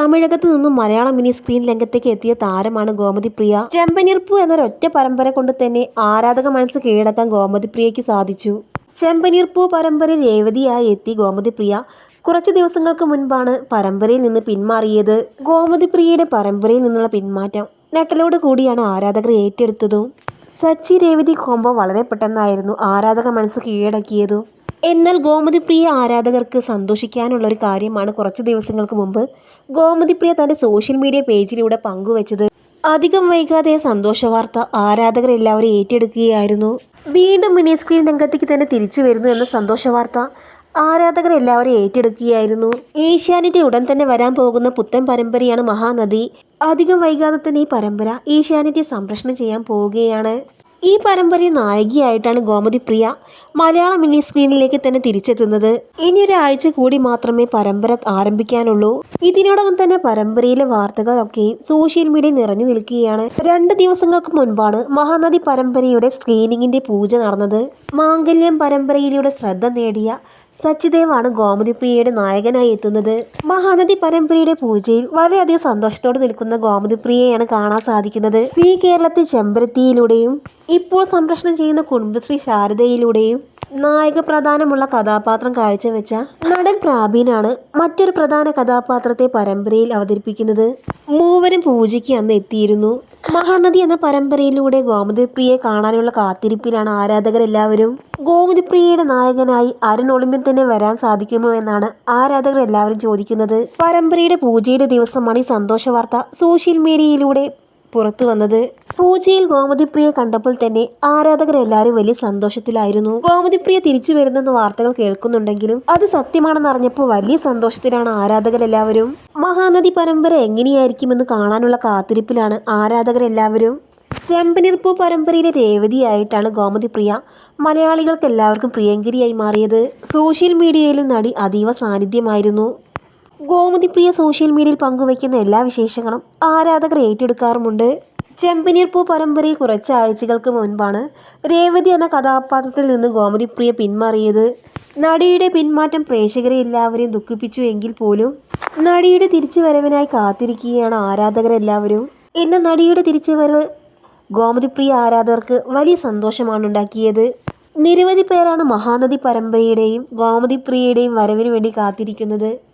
തമിഴകത്ത് നിന്നും Malayalam mini screen രംഗത്തേക്ക് എത്തിയ താരമാണ് ഗോമതി പ്രിയ. ചെമ്പനീർപ്പു എന്നൊരൊറ്റ പരമ്പര കൊണ്ട് തന്നെ ആരാധക മനസ്സ് കീഴടക്കാൻ ഗോമതി പ്രിയയ്ക്ക് സാധിച്ചു. ചെമ്പനീർപ്പൂ പരമ്പര രേവതിയായി എത്തി ഗോമതി പ്രിയ. കുറച്ച് ദിവസങ്ങൾക്ക് മുൻപാണ് പരമ്പരയിൽ നിന്ന് പിന്മാറിയത്. ഗോമതി പ്രിയയുടെ പരമ്പരയിൽ നിന്നുള്ള പിന്മാറ്റം നെട്ടലോട് കൂടിയാണ് ആരാധകർ ഏറ്റെടുത്തതും. സച്ചി രേവതി കോംബോ വളരെ പെട്ടെന്നായിരുന്നു ആരാധക മനസ്സ് കീഴടക്കിയതും. എന്നാൽ ഗോമതിപ്രിയ ആരാധകർക്ക് സന്തോഷിക്കാനുള്ള ഒരു കാര്യമാണ് കുറച്ച് ദിവസങ്ങൾക്ക് മുമ്പ് ഗോമതിപ്രിയ തന്റെ സോഷ്യൽ മീഡിയ പേജിലൂടെ പങ്കുവച്ചത്. അധികം വൈകാതെ സന്തോഷ വാർത്ത ആരാധകർ എല്ലാവരും ഏറ്റെടുക്കുകയായിരുന്നു. വീണ്ടും മിനി സ്ക്രീൻ രംഗത്തേക്ക് തന്നെ തിരിച്ചു വരുന്നു എന്ന സന്തോഷ വാർത്ത ആരാധകർ എല്ലാവരും ഏറ്റെടുക്കുകയായിരുന്നു. ഏഷ്യാനെറ്റിൽ ഉടൻ തന്നെ വരാൻ പോകുന്ന പുത്തൻ പരമ്പരയാണ് മഹാനദി. അധികം വൈകാതെ തന്നെ ഈ പരമ്പര ഏഷ്യാനെറ്റ് സംപ്രേഷണം ചെയ്യാൻ പോവുകയാണ്. ഈ പരമ്പര നായികയായിട്ടാണ് ഗോമതി പ്രിയ മലയാള മിനി സ്ക്രീനിലേക്ക് തന്നെ തിരിച്ചെത്തുന്നത്. ഇനി ഒരാഴ്ച കൂടി മാത്രമേ പരമ്പര ആരംഭിക്കാനുള്ളൂ. ഇതിനോടകം തന്നെ പരമ്പരയിലെ വാർത്തകളൊക്കെ സോഷ്യൽ മീഡിയ നിറഞ്ഞു നിൽക്കുകയാണ്. രണ്ട് ദിവസങ്ങൾക്ക് മുൻപാണ് മഹാനദി പരമ്പരയുടെ സ്ക്രീനിങ്ങിന്റെ പൂജ നടന്നത്. മാംഗല്യം പരമ്പരയിലൂടെ ശ്രദ്ധ നേടിയ സച്ചിദേവാണ് ഗോമതി പ്രിയയുടെ നായകനായി എത്തുന്നത്. മഹാനദി പരമ്പരയുടെ പൂജയിൽ വളരെയധികം സന്തോഷത്തോടെ നിൽക്കുന്ന ഗോമതി പ്രിയയാണ് കാണാൻ സാധിക്കുന്നത്. ശ്രീ കേരളത്തിൽ ചെമ്പരത്തിയിലൂടെയും ഇപ്പോൾ സംരക്ഷണം ചെയ്യുന്ന കുടുംബശ്രീ ശാരദയിലൂടെയും നായക പ്രധാനമുള്ള കഥാപാത്രം കാഴ്ചവെച്ച നടൻ പ്രാബീനാണ് മറ്റൊരു പ്രധാന കഥാപാത്രത്തെ പരമ്പരയിൽ അവതരിപ്പിക്കുന്നത്. മൂവരും പൂജയ്ക്ക് അന്ന് എത്തിയിരുന്നു. മഹാനദി എന്ന പരമ്പരയിലൂടെ ഗോമതിപ്രിയയെ കാണാനുള്ള കാത്തിരിപ്പിലാണ് ആരാധകരെല്ലാവരും. ഗോമതിപ്രിയയുടെ നായകനായി അരുൺ ഒളിമ്പിൽ തന്നെ വരാൻ സാധിക്കുമോ എന്നാണ് ആരാധകർ എല്ലാവരും ചോദിക്കുന്നത്. പരമ്പരയുടെ പൂജയുടെ ദിവസമാണ് ഈ സന്തോഷ വാർത്ത സോഷ്യൽ മീഡിയയിലൂടെ പുറത്തു വന്നത്. പൂജയിൽ ഗോമതിപ്രിയ കണ്ടപ്പോൾ തന്നെ ആരാധകർ എല്ലാവരും വലിയ സന്തോഷത്തിലായിരുന്നു. ഗോമതിപ്രിയ തിരിച്ചു വരുന്നെന്ന് വാർത്തകൾ കേൾക്കുന്നുണ്ടെങ്കിലും അത് സത്യമാണെന്ന് അറിഞ്ഞപ്പോൾ വലിയ സന്തോഷത്തിലാണ് ആരാധകരെല്ലാവരും. മഹാനദി പരമ്പര എങ്ങനെയായിരിക്കുമെന്ന് കാണാനുള്ള കാത്തിരിപ്പിലാണ് ആരാധകർ ആരാധകരെല്ലാവരും ചെമ്പനീർപ്പൂ പരമ്പരയിലെ രേവതിയായിട്ടാണ് ഗോമതിപ്രിയ മലയാളികൾക്ക് എല്ലാവർക്കും പ്രിയങ്കരിയായി മാറിയത്. സോഷ്യൽ മീഡിയയിലും നടി അതീവ സാന്നിധ്യമായിരുന്നു. ഗോമതിപ്രിയ സോഷ്യൽ മീഡിയയിൽ പങ്കുവയ്ക്കുന്ന എല്ലാ വിശേഷങ്ങളും ആരാധകർ ഏറ്റെടുക്കാറുമുണ്ട്. ചെമ്പനീർപ്പൂ പരമ്പരയിൽ കുറച്ച് ആഴ്ചകൾക്ക് മുൻപാണ് രേവതി എന്ന കഥാപാത്രത്തിൽ നിന്ന് ഗോമതി പ്രിയ പിന്മാറിയത്. നടിയുടെ പിന്മാറ്റം പ്രേക്ഷകരെ എല്ലാവരെയും ദുഃഖിപ്പിച്ചു എങ്കിൽ പോലും നടിയുടെ തിരിച്ചുവരവിനായി കാത്തിരിക്കുകയാണ് ആരാധകരെല്ലാവരും. ഇന്ന് നടിയുടെ തിരിച്ചു തിരിച്ചുവരവ് ഗോമതിപ്രിയ ആരാധകർക്ക് വലിയ സന്തോഷമാണ് ഉണ്ടാക്കിയത്. നിരവധി പേരാണ് മഹാനദി പരമ്പരയുടെയും ഗോമതിപ്രിയയുടെയും വരവിന് വേണ്ടി കാത്തിരിക്കുന്നത്.